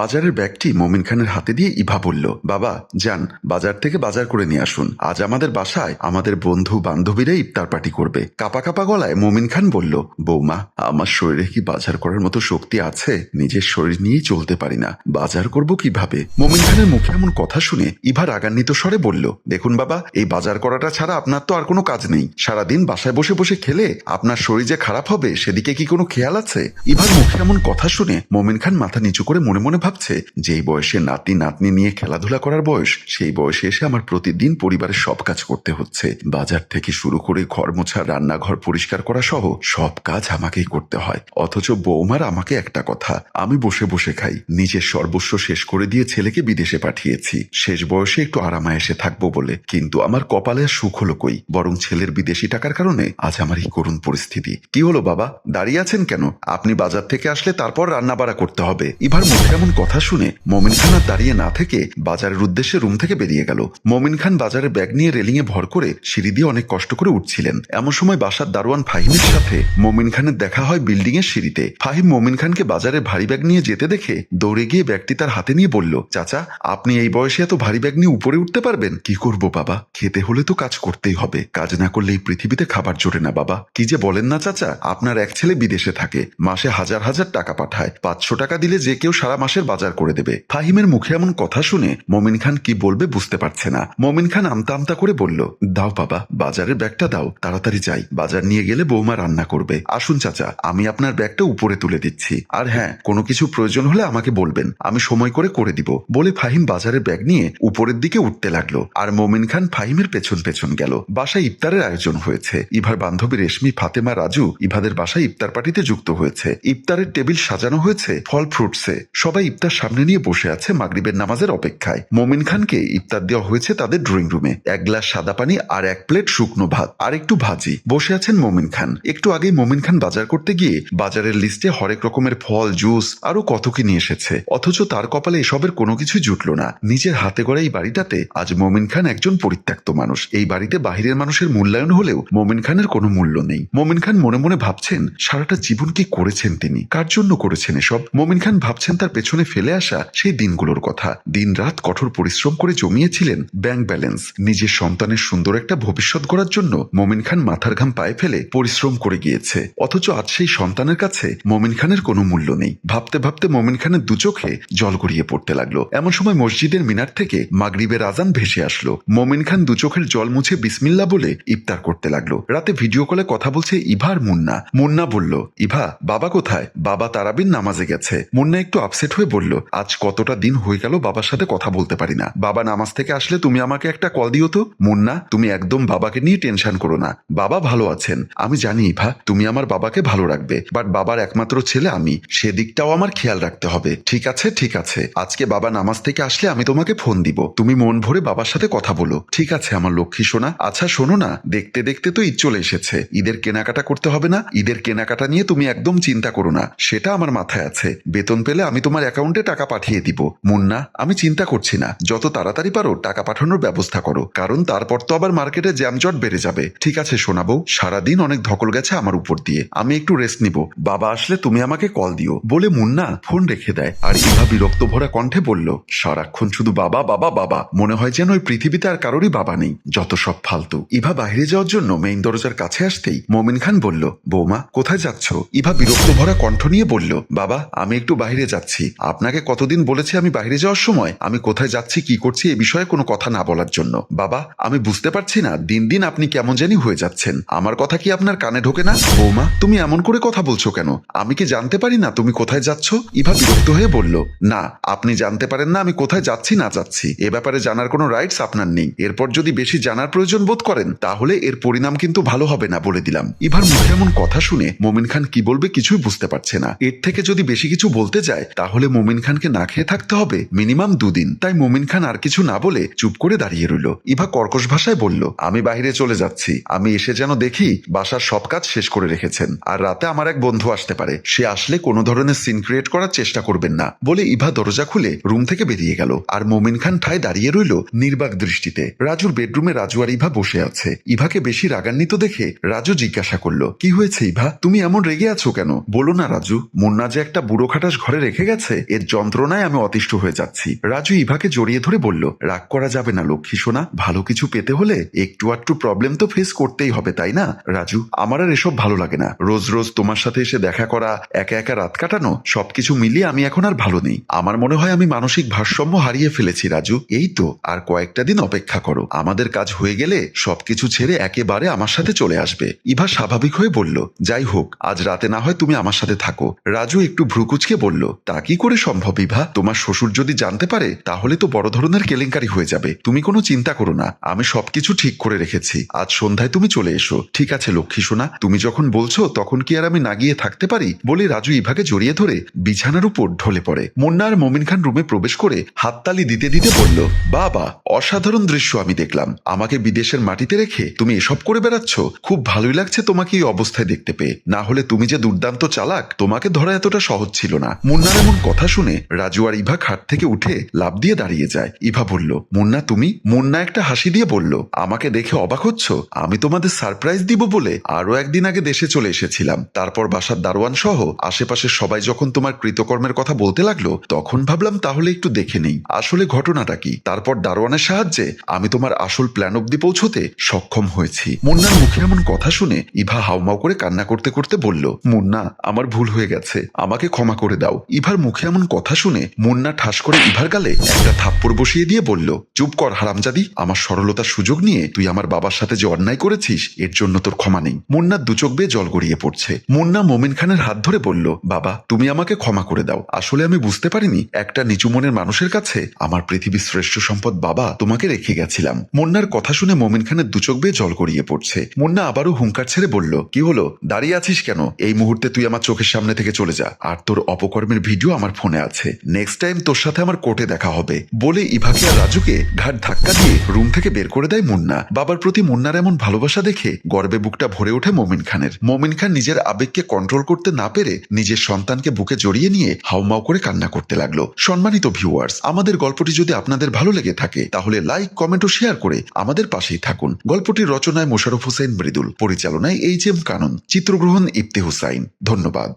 বাজারের ব্যাগটি মমিন খানের হাতে দিয়ে ইভা বলল বাবা, যান, বাজার থেকে বাজার করে নিয়ে আসুন। আজ আমাদের বাসায় আমাদের বন্ধু বান্ধবীরা ইফতার পার্টি করবে। কাপা কাপা গলায় মমিন খান বলল, বৌমা, আমার শরীরে কি বাজার করার মতো শক্তি আছে? নিজের শরীর নিয়েই চলতে পারি না। বাজার করব কীভাবে? মমিন খানের মুখে এমন কথা শুনে ইভা রাগান্বিত স্বরে বলল, দেখুন বাবা, এই বাজার করাটা ছাড়া আপনার তো আর কোনো কাজ নেই। সারাদিন বাসায় বসে বসে খেলে আপনার শরীর যে খারাপ হবে, সেদিকে কি কোনো খেয়াল আছে? ইভার মুখে এমন কথা শুনে মমিন খান মাথা নিচু করে মনে মনে ভাবছে যে এই বয়সে নাতি নাতনি নিয়ে খেলাধুলা করার বয়স, সেই বয়সে এসে আমার প্রতিদিন পরিবারের সব কাজ করতে হচ্ছে। বাজার থেকে শুরু করে ঘর মোছা রান্নাঘর পরিষ্কার করা সহ সব কাজ আমাকেই করতে হয়। অথচ বৌমার আমাকে একটা কথা, আমি বসে বসে খাই। নিজের সর্বস্ব শেষ করে দিয়ে ছেলেকে বিদেশে পাঠিয়েছি। শেষ বয়সে একটু আরামায়েসে থাকব বলে। কিন্তু আমার কপালে আর সুখ হলো কই? বরং ছেলের বিদেশি টাকার কারণে আজ আমার এই করুণ পরিস্থিতি। কি হলো বাবা? দাঁড়িয়ে আছেন কেন? আপনি বাজার থেকে আসলে তারপর রান্না বাড়া করতে হবে। ইভার মুখে এমন কথা শুনে মমিন খান আর দাঁড়িয়ে না থেকে বাজারের উদ্দেশ্যে রুম থেকে বেরিয়ে গেল। মমিন খান বাজারে ব্যাগ নিয়ে রেলিং এ ভর করে সিঁড়ি দিয়ে অনেক কষ্ট করে উঠছিলেন। এমন সময় বাসার দারোয়ান ফাহিমের সাথে মমিন খানের দেখা হয় বিল্ডিং এর সিঁড়িতে। ফাহিম মমিন খানকে বাজারে ভারী ব্যাগ নিয়ে যেতে দেখে দৌড়ে গিয়ে ব্যাগটি তার হাতে নিয়ে বলল, চাচা, আপনি এই বয়সে এত ভারী ব্যাগ নিয়ে উপরে উঠতে পারবেন? কি করব বাবা? খেতে হলে তো কাজ করতেই হবে। কাজ না করলে এই পৃথিবীতে খাবার জোরে না বাবা। কি যে বলেন না চাচা, আপনার এক ছেলে বিদেশে থাকে। মাসে হাজার হাজার টাকা পাঠায়। পাঁচশো টাকা দিলে যে কেউ সারা মাসের বাজার করে দেবে। ফাহিমের মুখে এমন কথা শুনে মমিন খান কি বলবে বুঝতে পারছে না। মমিন খান আমতা আমতা করে বলল, দাও বাবা, বাজারের ব্যাগটা দাও, তাড়াতাড়ি যাই। বাজার নিয়ে গেলে বৌমা রান্না করবে। আসুন চাচা, আমি আপনার ব্যাগটা উপরে তুলে দিচ্ছি। আর হ্যাঁ কোনো কিছু প্রয়োজন হলে আমাকে বলবেন। আমি সময় করে করে দিব। বলে ফাহিম বাজারের ব্যাগ নিয়ে উপরের দিকে উঠতে লাগল। আর মমিন খান ফাহিমের পেছন পেছন গেল। বাসায় ইফতারের আয়োজন হয়েছে। ইভার বান্ধবী রেশমি, ফাতেমা, রাজু ইভাদের বাসায় ইফতার পার্টিতে যুক্ত হয়েছে। ইফতারের টেবিল সাজানো হয়েছে ফল ফ্রুটসে। সবাই ইফতার সামনে নিয়ে বসে আছে মাগরিবের নামাজের অপেক্ষায়। মমিন খানকে ইফতার দেওয়া হয়েছে তাদের ড্রয়িং রুমে। এক গ্লাস সাদা পানি আর এক প্লেট শুকনো ভাত আর একটু ভাজি। বসে আছেন মমিন খান। একটু আগেই মমিন খান বাজার করতে গিয়ে বাজারের লিস্টে হরেক রকমের ফল, জুস আরও কত কি নিয়ে এসেছে। অথচ তার কপালে এসবের কোনো কিছু জুটলো না। নিজের হাতে গড়া এই বাড়িটাতে আজ মমিন খান একজন পরিত্যক্ত মানুষ। এই বাড়িতে বাহিরের মানুষের মূল্যায়ন হলেও মমিন খানের কোনো মূল্য নেই। মমিন খান মনে মনে ভাবছেন, সারাটা জীবন কি করেছেন তিনি? কার জন্য করেছেন এসব? মমিন খান ভাবছেন তার পেছনে ফেলে আসা সেই দিনগুলোর কথা। দিন রাত কঠোর পরিশ্রম করে জমিয়েছিলেন ব্যাংক ব্যালেন্স। নিজের সন্তানের সুন্দর একটা ভবিষ্যৎ গড়ার জন্য মমিন খান মাথার ঘাম পায়ে ফেলে পরিশ্রম করে গিয়েছে। অথচ আজ সেই সন্তানের কাছে মমিন খানের কোনো মূল্য নেই। ভাবতে ভাবতে মমিন খানের দু চোখে জল গড়িয়ে পড়তে লাগল। এমন সময় মসজিদের মিনার থেকে মাগরিবের আজান ভেসে আসলো। মমিন খান দু চোখের জল মুছে বিসমিল্লা বলে ইফতার করতে লাগল। রাতে ভিডিও কলে কথা বলছে ইভার মুন্না। মুন্না বলল, ইভা, বাবা কোথায়? বাবা তারাবিন নামাজে গেছে। মুন্না একটু আপসেট হয়ে বলল, আজ কতটা দিন হয়ে গেল বাবার সাথে কথা বলতে পারি না। বাবা নামাজ থেকে আসলে তুমি আমাকে একটা কল দিও তো। মুন্না, তুমি একদম বাবাকে নিয়ে টেনশন করো না। বাবা ভালো আছেন। আমি জানি ইভা, তুমি আমার বাবাকে ভালো রাখবে। বাট বাবার একমাত্র ছেলে আমি। সেদিকটাও আমার খেয়াল রাখতে হবে। ঠিক আছে ঠিক আছে। আজকে বাবা নামাজ থেকে আসলে আমি তোমাকে ফোন দিব। তুমি মন ভরে বাবার সাথে কথা বলো। ঠিক আছে, আমার লক্ষ্মী সোনা। আচ্ছা শোনো না। দেখতে দেখতে তো ঈদ চলে এসেছে। ঈদের কেনাকাটা করতে হবে না। ঈদের কেনাকাটা নিয়ে তুমি একদম চিন্তা করো না। সেটা আমার মাথায় আছে। বেতন পেলে আমি তোমার অ্যাকাউন্টে টাকা পাঠিয়ে দিব। মুন্না, আমি চিন্তা করছি না। যত তাড়াতাড়ি পারো, টাকা পাঠানোর ব্যবস্থা করো। কারণ তারপর তো আবার মার্কেটে জ্যামজট বেড়ে যাবে। ঠিক আছে শোনাবো সারাদিন অনেক ধকল গেছে আমার উপর দিয়ে। আমি একটু রেস্ট নিব। বাবা আসলে তুমি আমাকে কল দিও। বলে মুন্না ফোন রেখে দেয়। আর ইভা বিরক্ত ভরা কণ্ঠে বলল, সারাক্ষণ শুধু বাবা বাবা বাবা। মনে হয় যেন ওই পৃথিবীতে আর কারোরই বাবা নেই। যত সব ফালতু। ইভা বাইরে যাওয়ার জন্য মেইন দরজার কাছে আসতেই মমিন খান বলল, বৌমা, কোথায় যাচ্ছ? ইভা বিরক্ত ভরা কণ্ঠ নিয়ে বলল, বাবা, আমি একটু বাইরে যাচ্ছি। আপনাকে কতদিন বলেছি আমি বাইরে যাওয়ার সময়? আমি কোথায় যাচ্ছি, কি করছি, এ বিষয়ে কোনো কথা না বলার জন্য। বাবা, আমি বুঝতে পারছি না, দিন দিন আপনি কেমন জানি হয়ে যাচ্ছেন। আমার কথা কি আপনার কানে ঢোকে না? বৌমা, তুমি এমন করে কথা বলছো কেন? আমি কি জানতে পারি না তুমি কোথায় যাচ্ছ? ইভা বিরক্ত হয়ে বলল, না, আপনি জানতে পারেন না আমি কোথায় যাচ্ছি, না যাচ্ছি। এ ব্যাপারে জানার কোনো রাইটস আপনার নেই। এরপর যদি বেশি জানার প্রয়োজন বোধ করেন, তাহলে এর পরিণাম কিন্তু ভালো হবে না বলে দিলাম। ইভার মুখে এমন কথা শুনে মোমিন খান কি বলবে কিছুই বুঝতে পারছে না। এর থেকে যদি বেশি কিছু বলতে যায়, তাহলে মোমিন খানকে না খেয়ে থাকতে হবে। মিনিমাম দুদিন। তাই মোমিন খান আর কিছু না বলে চুপ করে দাঁড়িয়ে রইল। ইভা কর্কশ ভাষায় বলল, আমি বাইরে চলে যাচ্ছি। আমি এসে যেন দেখি বাসার সব কাজ শেষ করে রেখেছেন। আর রাতে আমার এক বন্ধু আসতে পারে। সে আসলে কোনো ধরনের সিন ক্রিয়েট করার চেষ্টা করবেন না। বলে ইভা দরজা খুলে রুম থেকে বেরিয়ে গেল। আর মোমিন খান ঠায় দাঁড়িয়ে রইল নির্বাক দৃষ্টিতে। রাজুর বেডরুমে রাজু আর ইভা বসে আছে। ইভাকে বেশি রাগান্বিত দেখে রাজু জিজ্ঞাসা করল, কি হয়েছে ইভা? তুমি এমন রেগে আছো কেন? বলো না রাজু। মুন্না যে একটা বুড়ো খাটাস ঘরে রেখে গেছে? এর যন্ত্রণায় আমি অতিষ্ঠ হয়ে যাচ্ছি। রাজু ইভাকে জড়িয়ে ধরে বলল, রাগ করা যাবে না লক্ষ্মী সোনা। ভালো কিছু পেতে হলে একটু আধটু প্রবলেম তো ফেস করতেই হবে, তাই না? রাজু, আমার আর এসব ভালো লাগে না। রোজ রোজ তোমার সাথে এসে দেখা করা, একা একা রাত কাটানো, সবকিছু মিলিয়ে আমি এখন আর ভালো নেই। আমার মনে হয় আমি মানসিক ভারসাম্য হারিয়ে ফেলেছি, রাজু। এই তো, আর কয়েকটা দিন অপেক্ষা করো। আমাদের কাজ হয়ে গেলে সবকিছু ছেড়ে একেবারে আমার সাথে চলে আসবে। ইভা স্বাভাবিক হয়ে বলল, যাই হোক, আজ রাতে না হয় তুমি আমার সাথে থাকো। রাজু একটু ভ্রুকুচকে বলল, তা কি করে সম্ভব, ইভা। তোমার শ্বশুর যদি জানতে পারে, তাহলে তো বড় ধরনের কেলেঙ্কারি হয়ে যাবে। তুমি কোনো চিন্তা করো না, আমি সবকিছু ঠিক করে রেখেছি। আজ সন্ধ্যায় তুমি চলে এসো। ঠিক আছে, লক্ষ্মী সোনা, তুমি যখন বলছো, তখন কি আর আমি না গিয়ে থাকতে পারি? বলে রাজু ইভাকে জড়িয়ে ধরে বিছানার উপর ঢলে পড়ে। মুন্না আর মমিন খান রুমে প্রবেশ করে হাততালি দিতে দিতে বলল, বাবা, অসাধারণ দৃশ্য আমি দেখলাম। আমাকে বিদেশের মাটিতে রেখে তুমি এসব করে বেড়াচ্ছ? খুব ভালোই লাগছে তোমাকে এই অবস্থায় দেখতে পেয়ে। না হলে তুমি যে দুর্দান্ত চালাক, তোমাকে ধরা এতটা সহজ ছিল না। মুন্নার এমন কথা শুনে রাজু আর ইভা খাট থেকে উঠে লাভ দিয়ে দাঁড়িয়ে যায়। ইভা বলল, মুন্না, তুমি? মুন্না একটা হাসি দিয়ে বলল, আমাকে দেখে অবাক হচ্ছ? আমি তোমাদের সারপ্রাইজ দিব বলে আরও একদিন আগে দেশে চলে এসেছিলাম। তারপর বাসার দারোয়ান সহ আশেপাশের সবাই যখন তোমার কৃতকর্মের কথা বলতে লাগল, তখন ভাবলাম তাহলে একটু দেখে নেই। আসলে ঘটনাটা কি? তারপর দারোয়ানের সাহায্যে আমি তোমার আসল প্ল্যান অব্দি পৌঁছতে সক্ষম হয়েছি। মুন্নার মুখে এমন কথা শুনে ইভা হাউমাউ করে কান্না করতে করতে বলল, মুন্না, আমার ভুল হয়ে গেছে। আমাকে ক্ষমা করে দাও। ইভার মুখে এমন কথা শুনে মুন্না ঠাস করে ইভার গালে একটা থাপ্পড় বসিয়ে দিয়ে বলল, চুপ কর হারামজাদি, আমার সরলতার সুযোগ নিয়ে তুই আমার বাবার সাথে যে অন্যায় করেছিস, এর জন্য তোর ক্ষমা নেই। মুন্নার দুচোখ বেয়ে জল গড়িয়ে পড়ছে। মুন্না মোমিন খানের হাত ধরে বলল, বাবা, তুমি আমাকে ক্ষমা করে দাও। আসলে আমি বুঝতে পারিনি, একটা নিচু মনের মানুষের কাছে আমার পৃথিবীর শ্রেষ্ঠ সম্পদ বাবা তোমাকে রেখে গেছিলাম। মুন্নার কথা শুনে মোমিন খানের দুচোখ বেয়ে জল গড়িয়ে পড়ছে। মুন্না আবারও হুঙ্কার ছেড়ে বলল, কি হলো? দাঁড়িয়ে আছিস কেন? এই মুহূর্তে তুই আমার চোখের সামনে থেকে চলে যা। আর তোর অপকর্মের ভিডিও আমার ফোনে আছে। নেক্সট টাইম তোর সাথে আমার কোর্টে দেখা হবে। বলে ইভাকে আর রাজুকে ঘাট ধাক্কা দিয়ে রুম থেকে বের করে দেয় মুন্না। বাবার প্রতি মুন্নার এমন ভালোবাসা দেখে গর্বে বুকটা ভরে ওঠে মমিন খানের। মমিন খান নিজের আবেগকে কন্ট্রোল করতে না পেরে নিজের সন্তানকে বুকে জড়িয়ে নিয়ে হাউমাউ করে কান্না করতে লাগল। সম্মানিত ভিউয়ার্স আমাদের গল্পটি যদি আপনাদের ভালো লেগে থাকে, তাহলে লাইক কমেন্ট ও শেয়ার করে আমাদের পাশেই থাকুন। গল্পটির রচনায় মোশারফ হোসেন মৃদুল, পরিচালনায় এইচ এম কানন, চিত্রগ্রহণ ইফতে হুসাইন ধন্যবাদ।